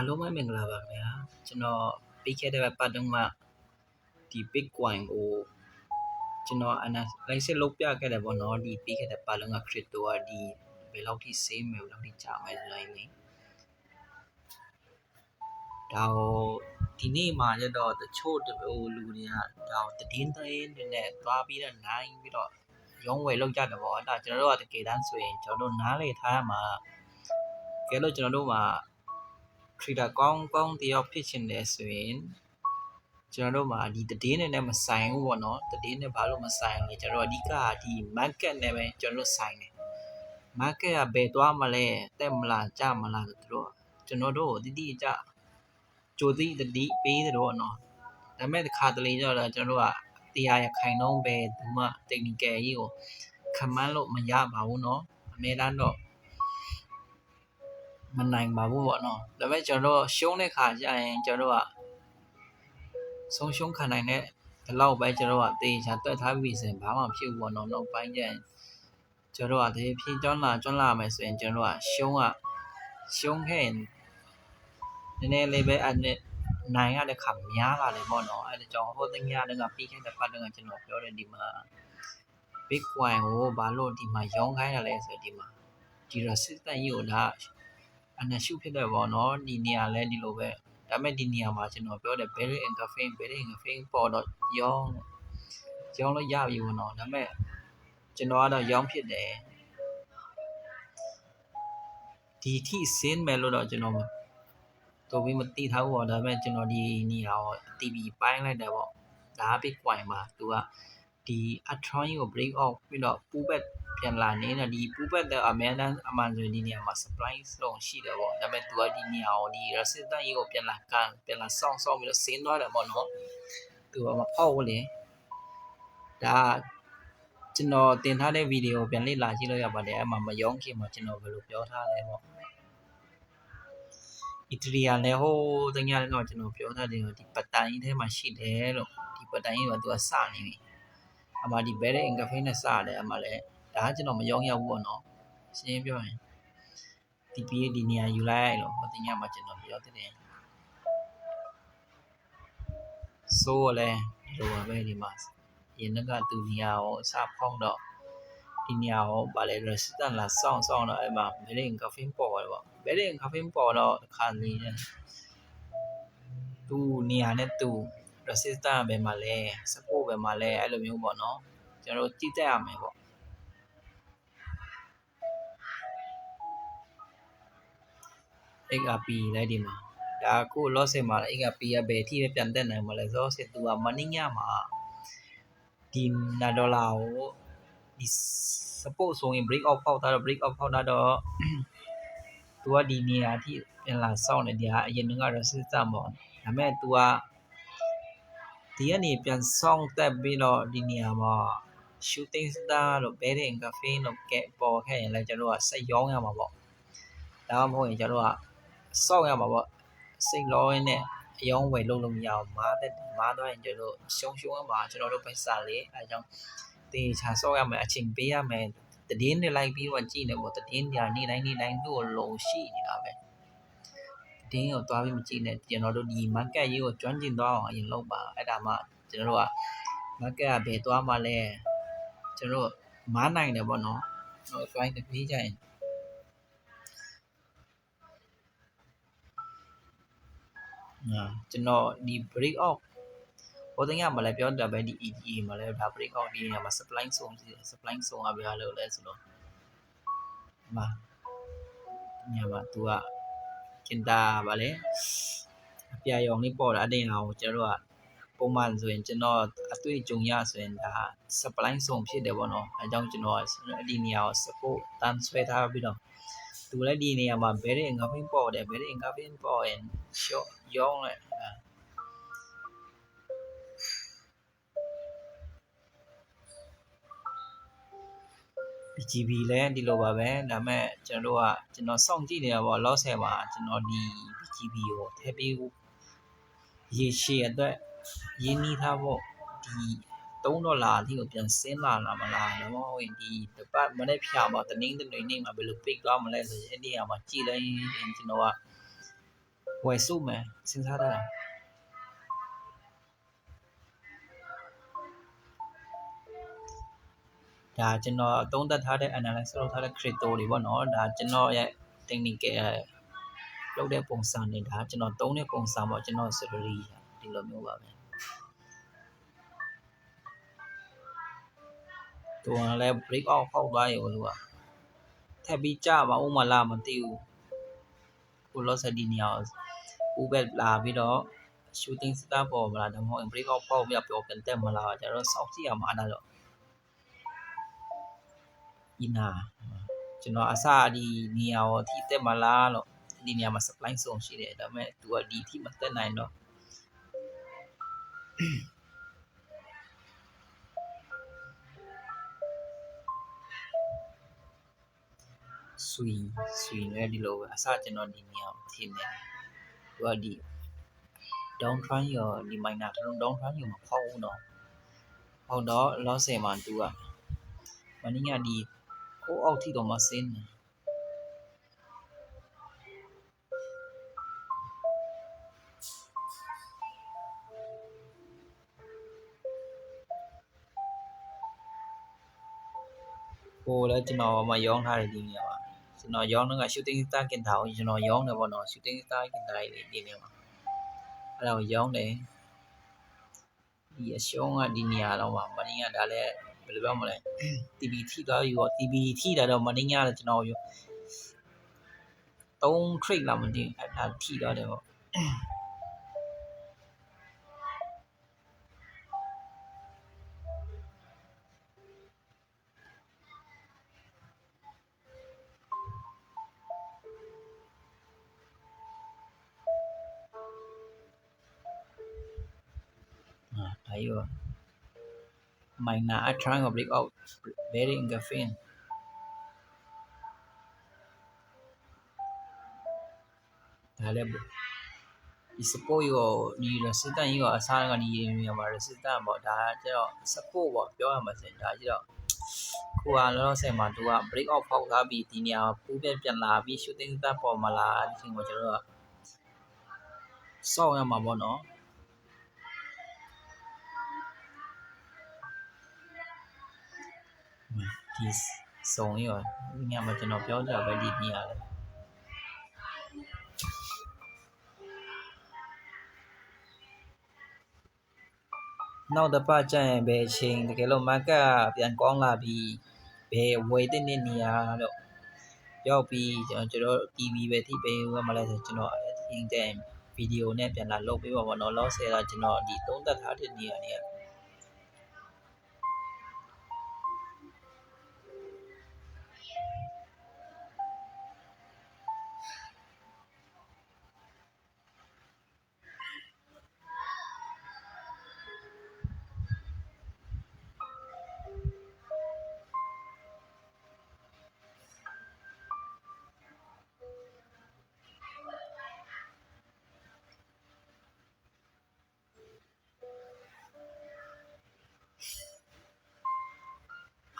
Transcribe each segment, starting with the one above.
အားလုံးပဲမင်္ဂလာပါခင်ဗျာကျွန်တော်ပြီးခဲ့တဲ့ပတ်တုန်းကဒီ Bitcoin ကိုကျွန်တော် analysis လုပ်ပြခဲ့တယ်ပေါ့နော်ဒီပြီးခဲ့တဲ့ပတ်လုံးက crypto ကဒီဘယ်လောက်ထိ save မယ်ဘယ်လောက်ထိကြာမယ်ဆိုရင်လေဒါဟိုဒီနေ့မှာကျတော့တချို့ဟိုလူတွေကဒါတည်င်းသေးနဲ့သွားပြီးတော့နိုင်ပြီးတော့ရုံးဝယ်လောက်ကြတယ်ပေါ့အဲ့ဒါကျွန်တော်တို့ကတကယ်တမ်းဆိုရင်ကျွန်တော်တို့နားလေထားရမှာကဲလို့ကျွန်တော်တို့မှာ trader ကောင်းကောင်းတယောက်ဖြစ်ချင်တယ်ဆိုရင်ကျွန်တော်တို့မှာဒီတည်င်းနဲ့မဆိုင်ဘူးပေါ့နော်တည်င်းနဲ့ဘာလို့မဆိုင်လဲကျွန်တော်အဓိကဒီ market နဲ့ပဲကျွန်တော်တို့ဆိုင်တယ် market ကဘယ်သွားမလဲတက်မလားကျမလားဆိုတော့ကျွန်တော်တို့တိတိကျကြိုသိတတိပေးတယ်တော့နော်ဒါပေမဲ့တစ်ခါတလေကျတော့ကျွန်တော်တို့ကတရားရခိုင်နှုံးပဲဒီမှ technical ကြီးကိုခမန်းလို့မရပါဘူးเนาะအများတန်းတော့ မနိုင်ပါဘူးပေါ့နော်ဒါပေမဲ့ကျွန်တော်တို့ရှုံးတဲ့ခါကျရင်ကျွန်တော်တို့ကဆုံးရှုံးခံနိုင်တဲ့ဒီလောက်ပဲကျွန်တော်တို့ကတေချာတွက်ထားပြီးဆိုရင်ဘာမှဖြစ်ဘူးပေါ့နော်နောက်ပိုင်းကျရင်ကျွန်တော်တို့ကတည်းဖြင်းကျွမ်းလာကျွမ်းလာမယ်ဆိုရင်ကျွန်တော်တို့ကရှုံးကရှုံးခဲ့ရင်နည်းနည်းလေးပဲအဲ့နဲ့နိုင်ရတဲ့ခါများလာတယ်ပေါ့နော်အဲ့ဒါကြောင့်ဟိုတင်ရတဲ့ကပြီးခဲ့တဲ့ပတ်တော့ကျွန်တော်ပြောတဲ့ဒီမှာ Bitcoin ကိုဘာလို့ဒီမှာရောင်းခိုင်းရလဲဆိုဒီမှာဒီ resistance ကြီးကိုဒါ အနရှုဖြစ်တယ်ပေါ့နော်ဒီနေရာလဲဒီလိုပဲဒါပေမဲ့ဒီနေရာမှာကျွန်တော်ပြောတယ် berry and caffeine berry and caffeine ပေါ်တော့ရောင်းရောင်းလို့ရပြီပေါ့နော်ဒါပေမဲ့ကျွန်တော်ကတော့ရောင်းဖြစ်တယ်ဒီထိစင်းမယ်လို့တော့ကျွန်တော်တော်ပြီးမသိထားဘူးပေါ့ဒါပေမဲ့ကျွန်တော်ဒီနေရာကို TV ပိုင်းလိုက်တယ်ပေါ့ဒါ Bitcoin မှာသူကဒီ Atron ကို break off ပြီးတော့ pullback ပြန်လာနေတော့ဒီပူပတ်တဲ့အမန်တန်အမန်ဆိုဒီနေရာမှာ surprise လုံးရှိတယ်ပေါ့ဒါပေမဲ့သူကဒီနေရာကိုဒီ resistance ကြီးကိုပြန်လာကန်ပြန်လာဆောင်းဆောင်းပြီးတော့ဆင်းသွားတယ်ပေါ့နော်သူကမဖောက်ဘူးလေဒါကျွန်တော်တင်ထားတဲ့ဗီဒီယိုပြန်လေ့လာကြည့်လို့ရပါတယ်အဲ့မှာမယုံခင်မှာကျွန်တော်ဘယ်လိုပြောထားလဲပေါ့အီတလီကလည်းဟိုတကယ်တော့ကျွန်တော်ပြောထားတယ်ဒီပတိုင်ထဲမှာရှိတယ်လို့ဒီပတိုင်ကသူကစနေပြီအမှဒီဘဲတဲ့အင်ကဖေးနဲ့စတယ်အမှလည်း ဒါကကျွန်တော်မရောရဘူးပေါ့နော်ရှင်းပြောရင်ဒီပြေးဒီနေရာယူလိုက်လို့ဟိုတင်ရမှာကျွန်တော်ပြောတဲ့တယ်ဆိုးလဲဒီလိုပါပဲဒီမှာရင်းကသူနေရာကိုအစဖောင်းတော့ဒီနေရာကိုဗာလေ resistant လာစောင့်စောင့်တော့အဲ့မှာ bearing caffeine ပေါ်တယ်ပေါ့ bearing caffeine ပေါ်တော့တစ်ခါလေးသူနေရာနဲ့သူ resistant ဘယ်မှာလဲ support ဘယ်မှာလဲအဲ့လိုမျိုးပေါ့နော်ကျွန်တော်တို့ကြည့်တတ်ရမယ်ပေါ့ XRP လည်းဒီမှာဒါအခု loss မှာ XRP ကဘယ်အထိပဲပြန်တက်နိုင်မလဲ loss သူက money ညမှာဒီနာဒေါ်လာကိုဒီ support ဆိုရင် break out ဖောက်တာတော့ break out ဖောက်တာတော့သူကဒီနေရာအထိပြန်လာစောင့်နေဒီဟာအရင်က resistance ပေါ့ဒါပေမဲ့ तू ကဒီကနေပြန်စောင့်တက်ပြီးတော့ဒီနေရာမှာ shooting star လို့ bearing caffeine လို့ကဲပေါ်ခဲ့ရင်လည်းကျွန်တော်ကစိတ်ရောင်းရမှာပေါ့ဒါမှမဟုတ်ရင်ကျွန်တော်က စောက်ရမှာပေါ့စိတ်လောရင်းနဲ့အယောင်းဝယ်လုံးလို့မရအောင်မားတဲ့မားတော့ရင်ကျွန်တော်ရှုံရှုံရမှာကျွန်တော်တို့ပဲစားလေအဲကြောင့်တေချာစောက်ရမယ်အချိန်ပေးရမယ်တည်င်းနေလိုက်ပြီးတော့ကြည့်နေပေါ့တည်င်းညာနေတိုင်းနေတိုင်းသူ့ကိုလုံရှိနေတာပဲတည်င်းကိုသွားပြီးမကြည့်နဲ့ကျွန်တော်တို့ဒီ market ရေးကိုကျွမ်းကျင်သွားအောင်အရင်လုပ်ပါအဲ့ဒါမှကျွန်တော်တို့က market ကဘယ်သွားမှလဲကျွန်တော်တို့မားနိုင်တယ်ပေါ့နော်ဟို fine တပြေးကြရင် ကျွန်တော်ဒီ break out ဟိုတင်ကမလည်းပြောတာပဲဒီ ETA မှာလည်းဒါ break out ဒီနေရာမှာ supply zone ရှိတယ် supply zone ကဘယ်ဟာလို့လဲဆိုတော့ဒီမှာညမှာသူကကျင်တာဗာလေအပြာရောင်လေးပေါ်တာအတင်အောင်ကျွန်တော်တို့ကပုံမှန်ဆိုရင်ကျွန်တော်အတွေ့အကြုံရဆိုရင်ဒါ supply zone ဖြစ်တယ်ပေါ့နော်အဲကြောင့်ကျွန်တော်အဲ့ဒီနေရာကို support တန်းဆွဲထားပြီးတော့ သူလည်းဒီနေရာမှာ bearing engulfing ပေါ်တယ် bearing engulfing ပေါ်ရင် short ရောင်းလိုက် BGB လည်းဒီလိုပါပဲဒါပေမဲ့ကျွန်တော်တို့ကကျွန်တော်စောင့်ကြည့်နေတာပေါ့ loss ဆယ်မှာကျွန်တော်ဒီ BGB ကိုထည့်ပေးဖို့ရေရှည်အတွက်ရင်းနှီးထားဖို့ဒီ 3ဒေါ်လာအထိကိုပြန်ဆင်းလာလာမလားဒါမှမဟုတ်ရင်ဒီတပတ်မနေ့ဖြာမှာတနင်္ဂနွေနေ့မှာဘယ်လို pick သွားမလဲဆိုရင်အဲ့ဒီအမှာကြည်လိုက်ရင်ကျွန်တော်ကဝယ်စုမယ်စဉ်းစားတာဒါကျွန်တော်အသုံးသပ်ထားတဲ့ analysis လုပ်ထားတဲ့ crypto တွေပေါ့နော်ဒါကျွန်တော်ရဲ့ technical လုပ်တဲ့ပုံစံတွေဒါကျွန်တော်သုံးတဲ့ပုံစံပေါ့ကျွန်တော် salary ဒီလိုမျိုးပါပဲ သူကလည်း break out ဖောက်သွားရေလို့ကထပ်ပြီးကြပါဦးမလားမသိဘူးကိုလောဆယ်ဒီနေရာကိုဦးပဲလာပြီးတော့ shooting star ပေါ်မလားဒါမှမဟုတ် break out ဖောက်ပြီးပြောပြန်တက်မလားကျွန်တော်စောင့်ကြည့်အောင်အားနာတော့ဒီနာကျွန်တော်အစဒီနေရာကိုအထိတက်မလားလို့ဒီနေရာမှာ supply ဆုံးရှိတယ်ဒါပေမဲ့ तू ကဒီအထိမတက်နိုင်တော့ ဆွီဆွီလည်းဒီလိုပဲအစကျွန်တော်ဒီနေရာကိုထင်တယ်သူကဒီ down trend ရောဒီ minor တုံး down trend ရောမဖောက်ဘူးတော့ဖောက်တော့ loss မှာသူကမင်းကဒီကိုအောက်ထိတော့မဆင်းဘူးကိုလည်းကျွန်တော်မရောင်းထားတယ်ဒီနေရာမှာ ကျွန်တော်ရောင်းတော့က shooting star ကင်တာကိုကျွန်တော်ရောင်းတယ်ပေါ့နော် shooting star ကင်တာလေးဒီနေရာမှာအဲ့ဒါကိုရောင်းတယ်ဒီအရှုံးကဒီနေရာတော့မှာမင်းကဒါလည်းဘယ်လိုပြောမလဲ TV ထိသွားပြီပေါ့ TV ထိတာတော့မင်းကတော့ကျွန်တော်ရော3 trade လာမသိဘူးအဲ့ဒါထိသွားတယ်ပေါ့ အာဒါရော minor are trying to break out very in the fin ဒါလည်းဒီ support ရောဒီ resistance ရောအစားကဒီနေရာမှာ resistance ပေါ့ဒါကျတော့ support ပေါ့ပြောရမှာစင်ဒါကျတော့ကိုကလောလောဆယ်မှာသူက break out ဖောက်ထားပြီးဒီနေရာပူးပြန်ပြန်လာပြီး shooting star ပေါ်မှာလာဒီချိန်မှာကျွန်တော်တို့ကစောင့်ရမှာပေါ့နော် ဒီစုံရောညမှာကျွန်တော်ပြောကြပဲဒီနေရာလေနောက်တစ်ပတ်ကျရင်ဘယ်အချိန်တကယ်လို့ market ပြန်ကောင်းလာပြီးဘယ်ဝယ်တဲ့နေရာတော့ရောက်ပြီးကျွန်တော်ကျွန်တော် TV ပဲထိပေးရမလဲဆိုကျွန်တော်အရင်တည်းဗီဒီယိုနဲ့ပြန်လာလုပ်ပေးပါဘောနော်လောဆယ်ကကျွန်တော်ဒီသုံးသက်ထားတဲ့နေရာတွေက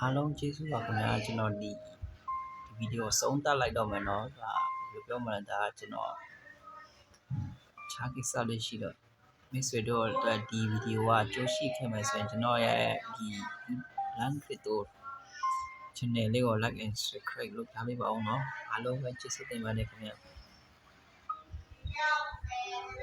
အားလုံးကျေးဇူးပါခင်ဗျာကျွန်တော်ဒီဒီဗီဒီယိုဆုံးသတ်လိုက်တော့မယ်နော်ဒါဘယ်လိုပြောမလဲဒါကျွန်တော်ခြားကိစ္စလေးရှိတော့မိတ်ဆွေတို့အတွက်ဒီဗီဒီယိုကကြိုးရှိခဲ့မယ်ဆိုရင်ကျွန်တော်ရဲ့ဒီ Land Crypto channel လေးကို like and subscribe လုပ်ထားပေးပါဦးနော်အားလုံးပဲကျေးဇူးတင်ပါတယ်ခင်ဗျာ